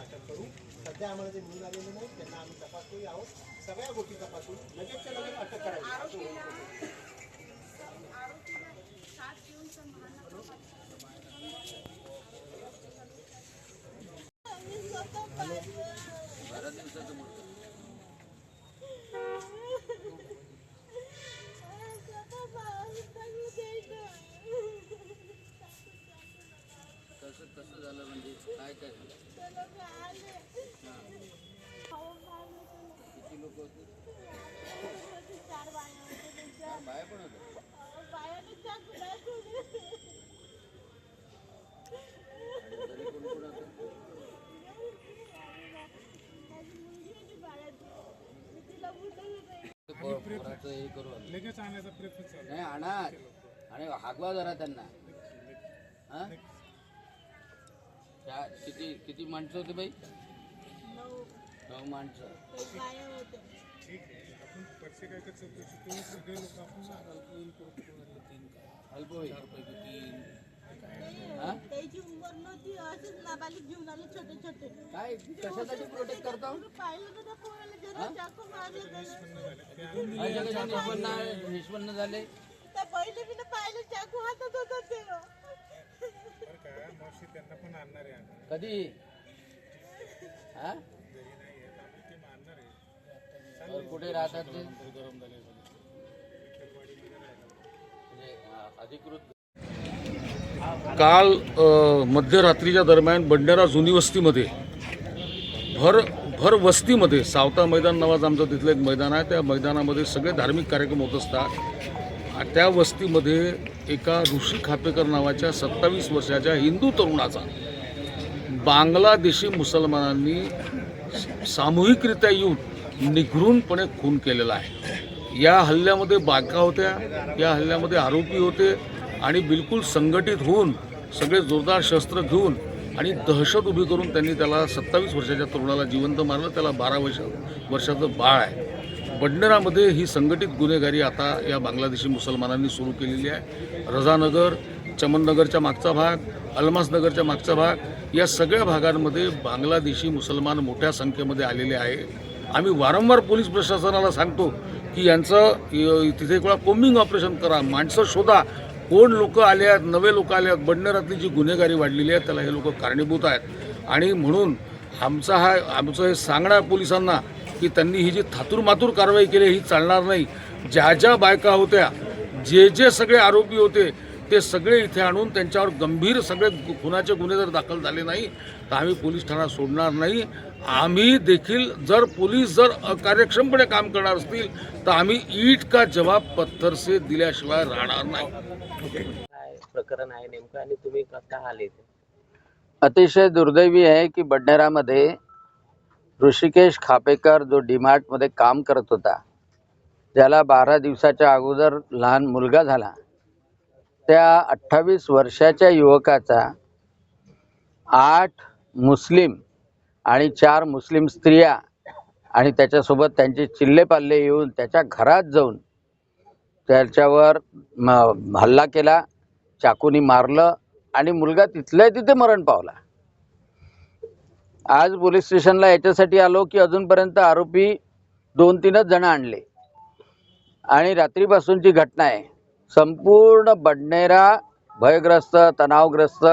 अटक करू. सध्या आम्हाला जे मिळून आलेले नाही त्यांना आम्ही तपासतोही आहोत. सगळ्या गोष्टी तपासून लगेचच्या लगेच अटक करावी असं प्रयत्न चालू नाही आणा आणि हागवा जरा त्यांना. हा? किती किती माणसं होती बाई? नऊ. माणसं. ठीक आहे. आपण प्रत्येकाच्या चौकशी करून सगळे लोक आपण अल्प होईल. त्याची काय? कशासाठी प्रोटेक्ट करतो. निष्पन्न झाले. पहिले मी पाहिलं चाकू हातात होता त्यांना पण आणणार आहे कधी? हा? कुठे राहतात ते? गरम झाले म्हणजे अधिकृत काल मध्यरात्रीच्या दरम्यान बंडारा जुनी वस्तीमध्ये भर भर वस्तीमध्ये सावता मैदान नावाचं आमचं तिथलं एक मैदान आहे. त्या मैदानामध्ये सगळे धार्मिक कार्यक्रम होत असतात. त्या वस्तीमध्ये एका ऋषी खापेकर नावाच्या सत्तावीस वर्षाच्या हिंदू तरुणाचा बांगलादेशी मुसलमानांनी सामूहिकरित्या येऊन निघृणपणे खून केलेला आहे. या हल्ल्यामध्ये बायका होत्या या हल्ल्यामध्ये आरोपी होते. आणि बिलकुल संघटित होऊन सगळे जोरदार शस्त्र घेऊन आणि दहशत उभी करून त्यांनी त्याला सत्तावीस वर्षाच्या तरुणाला जिवंत मारलं. त्याला बारा वर्ष वर्षाचं बाळ आहे. बडनेरामध्ये ही संघटित गुन्हेगारी आता या बांगलादेशी मुसलमानांनी सुरू केलेली आहे. रजानगर चमननगरच्या मागचा भाग अलमासनगरच्या मागचा भाग या सगळ्या भागांमध्ये बांगलादेशी मुसलमान मोठ्या संख्येमध्ये आलेले आहे. आम्ही वारंवार पोलीस प्रशासनाला सांगतो की यांचं तिथे एक वेळा कोम्बिंग ऑपरेशन करा माणसं शोधा कोण लोक आले आहेत नवे लोक आले आहेत बंडरातली जी गुन्हेगारी वाढलेली आहे त्याला हे लोक कारणीभूत आहेत. आणि म्हणून आमचा हा आमचं हे सांगणं आहे पोलिसांना की त्यांनी ही जी थातूरमातूर कारवाई केली ही चालणार नाही. ज्या ज्या बायका होत्या जे जे सगळे आरोपी होते ते सगळे इथे आणून त्यांच्यावर गंभीर सगळे खुनाचे गुन्हे जर दाखल झाले नाही तर आम्ही पोलीस ठाणा सोडणार नाही. आम्ही देखील जर पोलीस जर अकार्यक्षमपणे काम करणार असतील तर आम्ही ईट का जवाब पत्थर से दिल्याशिवाय राहणार नाही. काय प्रकरण आहे नेमकं आणि तुम्ही कसा आले अतिशय दुर्दैवी आहे की बडनेरामध्ये ऋषिकेश खापेकर जो डीमार्टमध्ये काम करत होता ज्याला बारा दिवसाच्या अगोदर लहान मुलगा झाला. त्या अठ्ठावीस वर्षाच्या युवकाचा आठ मुस्लिम आणि चार मुस्लिम स्त्रिया आणि त्याच्यासोबत त्यांचे चिल्लेपाल्ले येऊन त्याच्या घरात जाऊन त्याच्यावर हल्ला केला चाकूनी मारलं आणि मुलगा तिथल्या तिथे मरण पावला. आज पोलीस स्टेशनला याच्यासाठी आलो की अजूनपर्यंत आरोपी दोन तीनच जण आणले. आणि रात्रीपासूनची घटना आहे. संपूर्ण बडनेरा भयग्रस्त तणावग्रस्त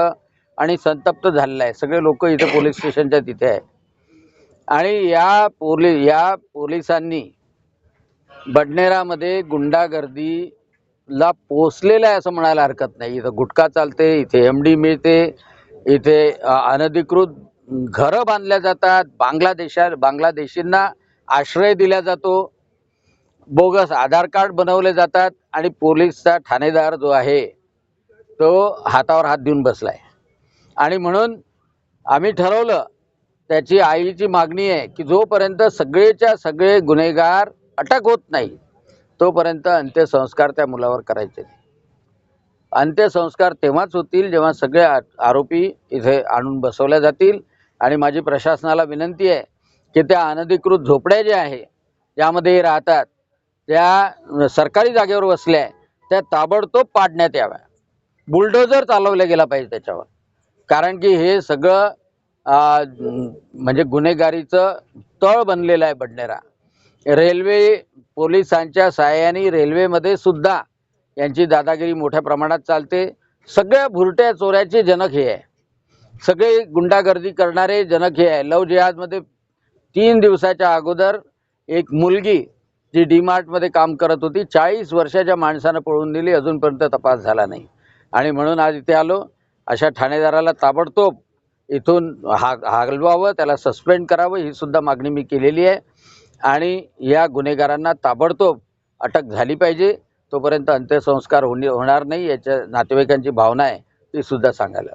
आणि संतप्त झालेला आहे सगळे लोक इथे पोलीस स्टेशनच्या तिथे आहे आणि या पोली या पोलिसांनी बडनेरामध्ये गुंडागर्दीला पोचलेलं आहे असं म्हणायला हरकत नाही. इथं गुटखा चालते इथे एम डी मिळते इथे अनधिकृत घरं बांधल्या जातात बांगलादेशात बांगलादेशींना आश्रय दिला जातो. बोगस आधार कार्ड बनवले जातात आणि पोलीसचा ठाणेदार जो आहे तो हातावर हात देऊन बसला आहे आणि म्हणून आम्ही ठरवलं त्याची आईची मागणी आहे की जोपर्यंत सगळेच्या सगळे गुन्हेगार अटक होत नाही तोपर्यंत अंत्यसंस्कार त्या मुलावर करायचे नाही. अंत्यसंस्कार तेव्हाच होतील जेव्हा सगळे आ- आरोपी इथे आणून बसवल्या जातील. आणि माझी प्रशासनाला विनंती आहे की त्या अनधिकृत झोपड्या ज्या आहे ज्यामध्ये राहतात त्या सरकारी जागेवर बसल्या आहे त्या ताबडतोब पाडण्यात याव्या बुलडोजर चालवला गेला पाहिजे त्याच्यावर. कारण की हे सगळं म्हणजे गुन्हेगारीचं तळ बनलेलं आहे बडनेरा रेल्वे पोलिसांच्या सहाय्याने रेल्वेमध्ये सुद्धा यांची दादागिरी मोठ्या प्रमाणात चालते. सगळ्या भुरट्या चोऱ्याचे जनक हे आहे. सगळे गुंडागर्दी करणारे जनक हे आहे. लव जिहादमध्ये तीन दिवसाच्या अगोदर एक मुलगी जी डीमार्टमध्ये काम करत होती चाळीस वर्षाच्या माणसानं पळून दिली अजूनपर्यंत तपास झाला नाही. आणि म्हणून आज इथे आलो अशा ठाणेदाराला ताबडतोब इथून हा हलवावं त्याला सस्पेंड करावं ही सुद्धा मागणी मी केलेली आहे. आणि या गुन्हेगारांना ताबडतोब अटक झाली पाहिजे तोपर्यंत अंत्यसंस्कार होणे होणार नाही याच्या नातेवाईकांची भावना आहे ती सुद्धा सांगायला